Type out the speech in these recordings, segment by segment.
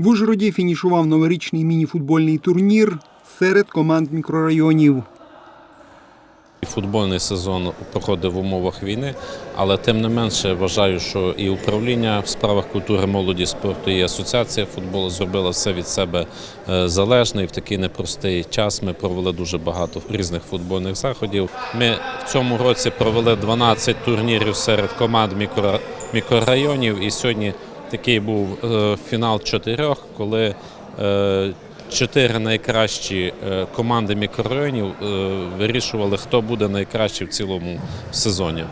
В Ужгороді фінішував новорічний мініфутбольний турнір серед команд мікрорайонів. Футбольний сезон проходив в умовах війни, але тим не менше вважаю, що і управління в справах культури, молоді, спорту, і асоціація футболу зробила все від себе е, залежне. І в такий непростий час ми провели дуже багато різних футбольних заходів. Ми в цьому році провели 12 турнірів серед команд мікро- мікрорайонів. І сьогодні такий був е, фінал чотирьох, коли е, чотири найкращі е, команди мікрорайонів вирішували, хто буде найкращий в цілому сезоні.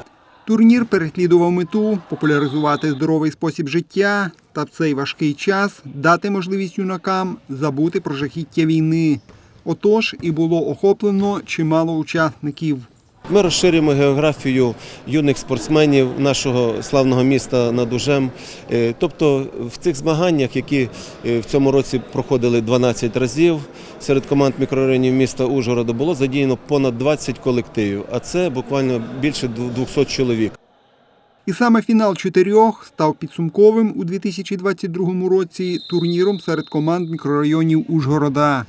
Турнір переслідував мету популяризувати здоровий спосіб життя та в цей важкий час дати можливість юнакам забути про жахіття війни. Отож і було охоплено чимало учасників. Ми розширюємо географію юних спортсменів нашого славного міста над Ужем. Е, Тобто в цих змаганнях, які е, в цьому році проходили 12 разів серед команд мікрорайонів міста Ужгорода, було задіяно понад 20 колективів, а це буквально більше 200 чоловік. І саме фінал чотирьох став підсумковим у 2022 році турніром серед команд мікрорайонів Ужгорода.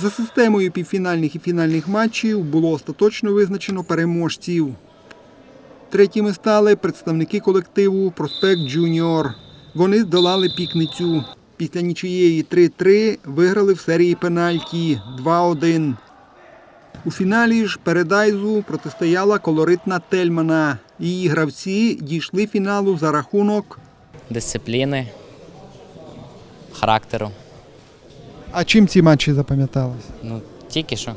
За системою півфінальних і фінальних матчів було остаточно визначено переможців. Третіми стали представники колективу Проспект Джуніор. Вони здолали пікницю. Після нічиєї 3-3 виграли в серії пенальті 2-1. У фіналі ж Передайзу протистояла колоритна Тельмана. Її гравці дійшли фіналу за рахунок. дисципліни, характеру. А чим ці матчі запам'ятались? Ну, тільки що.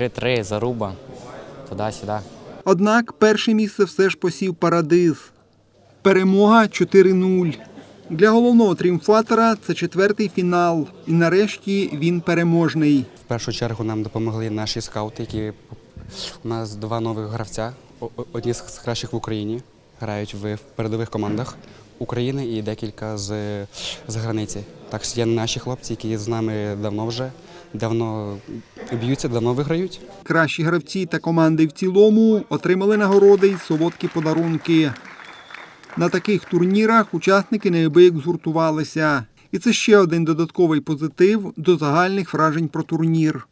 3-3, заруба, туди-сюди. Однак перше місце все ж посів Парадиз. Перемога 4-0. Для головного тріумфатора це четвертий фінал. І нарешті він переможний. В першу чергу нам допомогли наші скаути, які у нас два нових гравця, одні з кращих в Україні, грають в передових командах України і декілька з, з границі. Так є наші хлопці, які з нами давно вже давно б'ються, давно виграють. Кращі гравці та команди в цілому отримали нагороди й солодкі подарунки. На таких турнірах учасники неабияк згуртувалися. І це ще один додатковий позитив до загальних вражень про турнір.